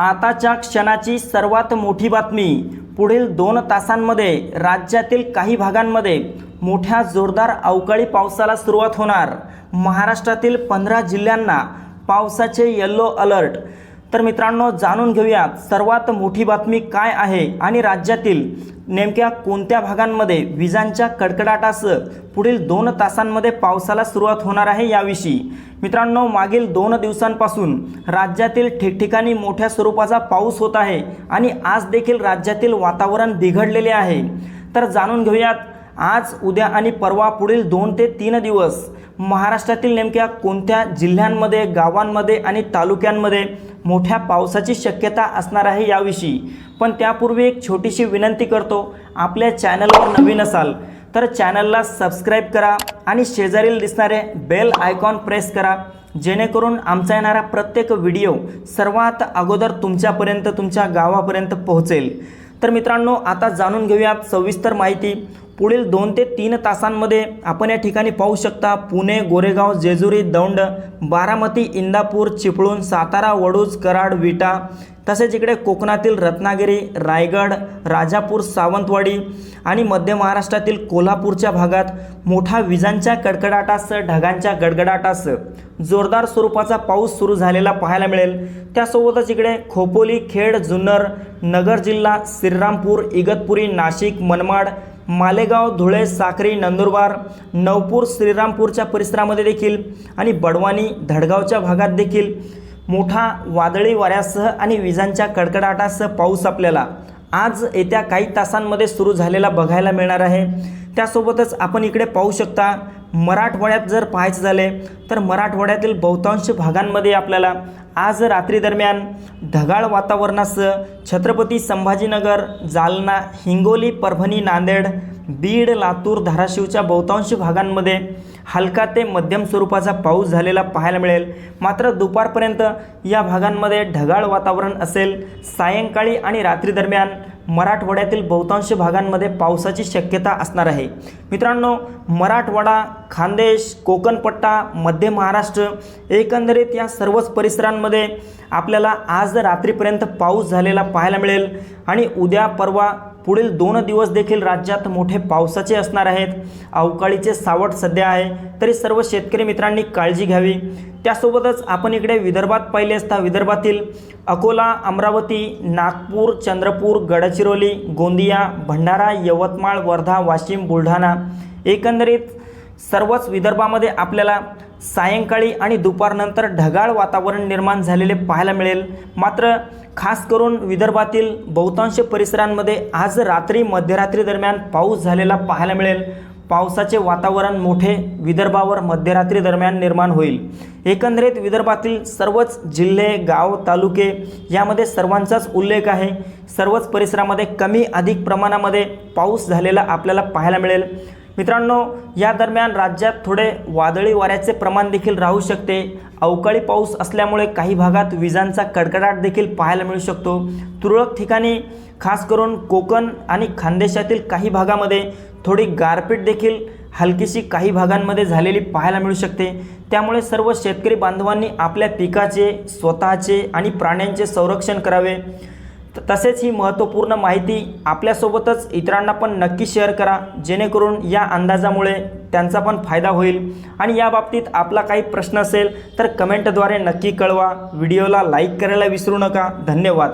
आताच्या क्षणाची सर्वात मोठी बातमी. पुढील दोन तासांमध्ये राज्यातील काही भागांमध्ये मोठ्या जोरदार अवकाळी पावसाला सुरुवात होणार. महाराष्ट्रातील पंधरा जिल्ह्यांना पावसाचे येल्लो अलर्ट तर मित्रांनो जाणून घेऊयात सर्वात मोठी बातमी काय आहे आणि राज्यातील नेमक्या कोणत्या भागांमध्ये विजांच्या कडकडाटासह पुढील दोन तासांमध्ये पावसाला सुरुवात होणार आहे याविषयी. मित्रांनो मागील दोन दिवसांपासून राज्यातील ठिकठिकाणी मोठ्या स्वरूपाचा पाऊस होत आहे आणि आज देखील राज्यातील वातावरण बिघडलेले आहे. तर जाणून घेऊयात आज उद्या आणि परवा पुढील दोन ते तीन दिवस महाराष्ट्रातील नेमक्या कोणत्या जिल्ह्यांमध्ये गावांमध्ये आणि तालुक्यांमध्ये मोठ्या पावसाची शक्यता असणार आहे याविषयी? पण त्यापूर्वी एक छोटीशी विनंती करतो. आपल्या चॅनलवर नवीन असाल तर चॅनलला सबस्क्राईब करा आणि शेजारील दिसणारे बेल आयकॉन प्रेस करा. जेणेकरून आमचा येणारा प्रत्येक व्हिडिओ सर्वात अगोदर तुमच्यापर्यंत तुमच्या गावापर्यंत पोहोचेल. तर मित्रांनो आता जाणून घेऊयात सविस्तर माहिती. पुढील दोन ते तीन तासांमध्ये आपण या ठिकाणी पाहू शकता पुणे गोरेगाव जेजुरी दौंड बारामती इंदापूर चिपळूण सातारा वडूज कराड विटा तसेच इकडे कोकणातील रत्नागिरी रायगड राजापूर सावंतवाडी आणि मध्य महाराष्ट्रातील कोल्हापूरच्या भागात मोठा विजांच्या कडकडाटासह ढगांच्या गडगडाटासह जोरदार स्वरूपाचा पाऊस सुरू झालेला पाहायला मिळेल. त्यासोबतच इकडे खोपोली खेड जुन्नर नगर जिल्हा श्रीरामपूर इगतपुरी नाशिक मनमाड मालेगाव धुळे साक्री नंदुरबार नवपूर श्रीरामपूरच्या परिसरामध्ये देखील आणि बडवानी धडगावच्या भागात देखील मोठा वादळी वाऱ्यासह आणि विजांच्या कडकडाटासह पाऊस आपल्याला आज येत्या काही तासांमध्ये सुरू झालेला बघायला मिळणार आहे. त्यासोबतच आपण इकडे पाहू शकता मराठवाड्यात जर पाहायचं झाले तर मराठवाड्यातील बहुतांश भागांमध्ये आपल्याला आज रात्री दरम्यान ढगाळ वातावरणासह छत्रपती संभाजीनगर जालना हिंगोली परभणी नांदेड बीड लातूर धाराशिवच्या बहुतांश भागांमध्ये हलका ते मध्यम स्वरूपाचा पाऊस झालेला पाहायला मिळेल. मात्र दुपारपर्यंत या भागांमध्ये ढगाळ वातावरण असेल. सायंकाळी आणि रात्री दरम्यान मराठवाड्यातील बहुतांश भागांमध्ये पावसाची शक्यता असणार आहे. मित्रांनो मराठवाडा खानदेश कोकणपट्टा मध्य महाराष्ट्र एकंदरीत या सर्वच परिसरांमध्ये आपल्याला आज रात्रीपर्यंत पाऊस झालेला पाहायला मिळेल. आणि उद्या परवा पुढील दोन दिवस देखील राज्यात मोठे पावसाचे असणार आहेत. अवकाळीचे सावट सध्या आहे तरी सर्व शेतकरी मित्रांनी काळजी घ्यावी. त्यासोबतच आपण इकडे विदर्भात पाहिले असता विदर्भातील अकोला अमरावती नागपूर चंद्रपूर गडचिरोली गोंदिया भंडारा यवतमाळ वर्धा वाशिम बुलढाणा एकंदरीत सर्वच विदर्भामध्ये आपल्याला सायंकाळी आणि दुपारनंतर ढगाळ वातावरण निर्माण झालेले पाहायला मिळेल. मात्र खास करून विदर्भातील बहुतांश परिसरांमध्ये आज रात्री मध्यरात्री दरम्यान पाऊस झालेला पाहायला मिळेल. पावसाचे वातावरण मोठे विदर्भावर मध्यरात्री दरम्यान निर्माण होईल. एकंदरीत विदर्भातील सर्वच जिल्हे गाव तालुके यामध्ये सर्वांचाच उल्लेख आहे. सर्वच परिसरामध्ये कमी अधिक प्रमाणामध्ये पाऊस झालेला आपल्याला पाहायला मिळेल. मित्रांनो या दरम्यान राज्यात थोडे वादळी वाऱ्याचे प्रमाण देखील राहू शकते. अवकाळी पाऊस असल्यामुळे काही भागात विजांचा कडकडाट देखील पाहायला मिळू शकतो. तुरळक ठिकाणी खास करून कोकण आणि खानदेशातील काही भागामध्ये थोडी गारपीट देखील हलकीशी काही भागांमध्ये झालेली पाहायला मिळू शकते. त्यामुळे सर्व शेतकरी बांधवांनी आपल्या पिकाचे स्वतःचे आणि प्राण्यांचे संरक्षण करावे. तसेच ही महत्त्वपूर्ण माहिती आपल्यासोबतच इतरांना पण नक्की शेअर करा जेणेकरून या अंदाजामुळे त्यांचा पण फायदा होईल. आणि या बाबतीत आपला काही प्रश्न असेल तर कमेंटद्वारे नक्की कळवा. व्हिडिओला लाईक करायला विसरू नका. धन्यवाद.